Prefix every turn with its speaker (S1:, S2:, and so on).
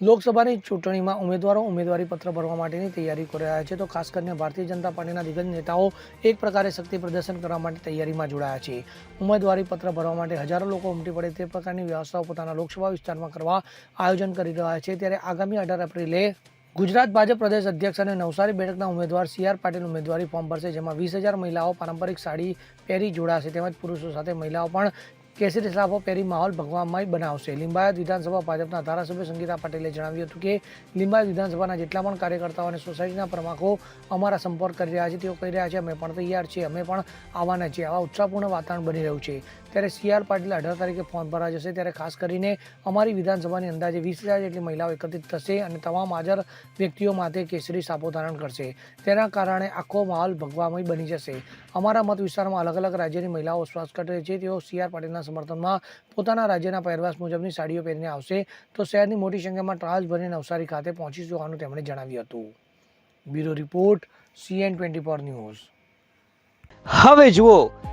S1: લોકસભાની ચૂંટણીમાં ઉમેદવારો ઉમેદવારી પત્ર ભરવા માટેની તૈયારી કરી રહ્યા છે. તો ખાસ કરીને ભારતીય જનતા પાર્ટીના દિગ્ગજ નેતાઓ એક પ્રકારે શક્તિ પ્રદર્શન કરવા માટે તૈયારીમાં જોડાયા છે. ઉમેદવારી પત્ર ભરવા માટે હજારો લોકો ઉમટી પડે તે પ્રકારની વ્યવસ્થાઓ પોતાના લોકસભા વિસ્તારમાં કરવા આયોજન કરી રહ્યા છે. ત્યારે આગામી અઢાર એપ્રિલે ગુજરાત ભાજપ પ્રદેશ અધ્યક્ષ અને નવસારી બેઠકના ઉમેદવાર સી આર પાટીલ ઉમેદવારી ફોર્મ ભરશે, જેમાં વીસ હજાર મહિલાઓ પારંપરિક સાડી પહેરી જોડાશે. તેમજ પુરુષો સાથે મહિલાઓ પણ કેસરી સાફો પહેરી માહોલ ભગવાનમય બનાવશે. લિંબાયત વિધાનસભા ભાજપના ધારાસભ્ય સંગીતા પટેલે જણાવ્યું હતું કે, લિંબાયત વિધાનસભાના જેટલા પણ કાર્યકર્તાઓ અને સોસાયટીના પ્રમુખો અમારા સંપર્ક કરી રહ્યા છે, તેઓ કહી રહ્યા છે, અમે પણ તૈયાર છીએ, અમે પણ આવવાના છીએ. આવા ઉત્સાહપૂર્ણ વાતાવરણ બની રહ્યું છે. ત્યારે સી આર પાટીલ અઢાર તારીખે ફોર્મ ભરા જશે ત્યારે ખાસ કરીને અમારી વિધાનસભાની અંદાજે વીસ હજાર જેટલી મહિલાઓ એકત્રિત થશે અને તમામ હાજર વ્યક્તિઓ માટે કેસરી સાપો ધારણ કરશે. તેના કારણે આખો માહોલ ભગવામય બની જશે. અમારા મત વિસ્તારમાં અલગ અલગ રાજ્યની મહિલાઓ શ્વાસ કાઢે છે. તેઓ સી આર પાટીલના સમર્થનમાં પોતાના રાજ્યના પહેરવાસ મુજબની સાડીઓ પહેરીને આવશે. તો શહેરની મોટી સંખ્યામાં ટ્રાવેલ્સ ભરીને નવસારી ખાતે પહોંચી હોવાનું તેમણે જણાવ્યું હતું. Bureau report, CN twenty four news.
S2: હવે જુઓ